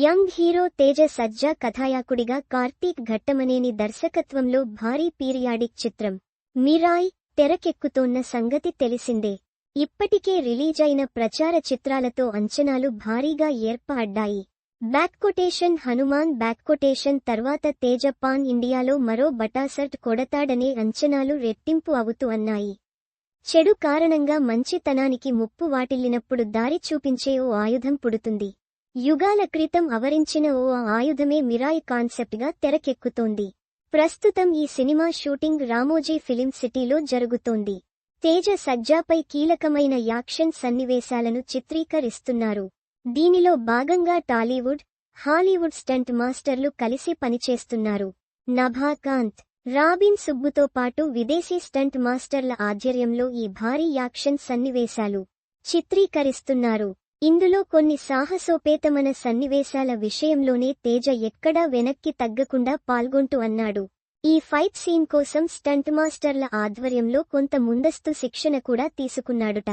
Young hero Teja Sajja కథాయాకుడిగా కార్తీక్ ఘట్టమనేని దర్శకత్వంలో భారీ పీరియాడిక్ చిత్రం. మిరాయ్ తెరకెక్కుతోన్న సంగతి తెలిసిందే. ఇప్పటికే రిలీజ్ అయిన ప్రచార చిత్రాలతో అంచనాలు భారీగా ఏర్పడ్డాయి. బ్యాక్కొటేషన్ హనుమాన్ బ్యాక్కొటేషన్ తర్వాత తేజ పాన్ ఇండియాలో మరో బటాసర్ట్ కొడతాడనే అంచనాలు రెట్టింపు అవుతూ అన్నాయి. చెడు కారణంగా మంచితనానికి ముప్పు వాటిల్లినప్పుడు దారి చూపించే ఓ ఆయుధం పుడుతుంది. యుగాల క్రితం అవరించిన ఓ ఆయుధమే మిరాయ్ కాన్సెప్ట్గా తెరకెక్కుతోంది. ప్రస్తుతం ఈ సినిమా షూటింగ్ రామోజీ ఫిలిం సిటీలో జరుగుతోంది. తేజ సజ్జాపై కీలకమైన యాక్షన్ సన్నివేశాలను చిత్రీకరిస్తున్నారు. దీనిలో భాగంగా టాలీవుడ్ హాలీవుడ్ స్టంట్ మాస్టర్లు కలిసి పనిచేస్తున్నారు. నభాకాంత్ రాబిన్ సుబ్బుతో పాటు విదేశీ స్టంట్ మాస్టర్ల ఆధ్వర్యంలో ఈ భారీ యాక్షన్ సన్నివేశాలు చిత్రీకరిస్తున్నారు. ఇందులో కొన్ని సాహసోపేతమైన సన్నివేశాల విషయంలోనే తేజ ఎక్కడా వెనక్కి తగ్గకుండా పాల్గొంటూ అన్నాడు. ఈ ఫైట్ సీన్ కోసం స్టంట్ మాస్టర్ల ఆధ్వర్యంలో కొంత ముందస్తు శిక్షణ కూడా తీసుకున్నాడుట.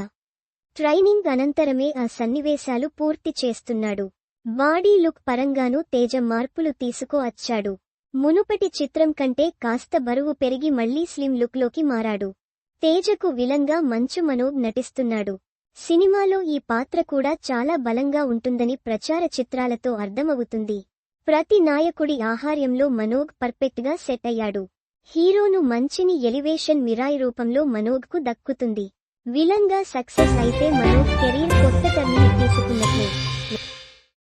ట్రైనింగ్ అనంతరమే ఆ సన్నివేశాలు పూర్తి చేస్తున్నాడు. బాడీ లుక్ పరంగానూ తేజ మార్పులు తీసుకు వచ్చాడు మునుపటి చిత్రం కంటే కాస్త బరువు పెరిగి మళ్ళీ స్లిమ్ లుక్లోకి మారాడు. తేజకు విలంగా మంచు మనోబ్ నటిస్తున్నాడు. సినిమాలో ఈ పాత్ర కూడా చాలా బలంగా ఉంటుందని ప్రచార చిత్రాలతో అర్థమవుతుంది. ప్రతి నాయకుడి ఆహార్యంలో మనోగ్ పర్ఫెక్ట్గా సెట్ అయ్యాడు. హీరోను మంచిని ఎలివేషన్ మిరాయి రూపంలో మనోగ్కు దక్కుతుంది. విలంగా సక్సెస్ అయితే మనోగ్ కెరీర్ కొత్త టర్నింగ్ తీసుకున్నట్లే.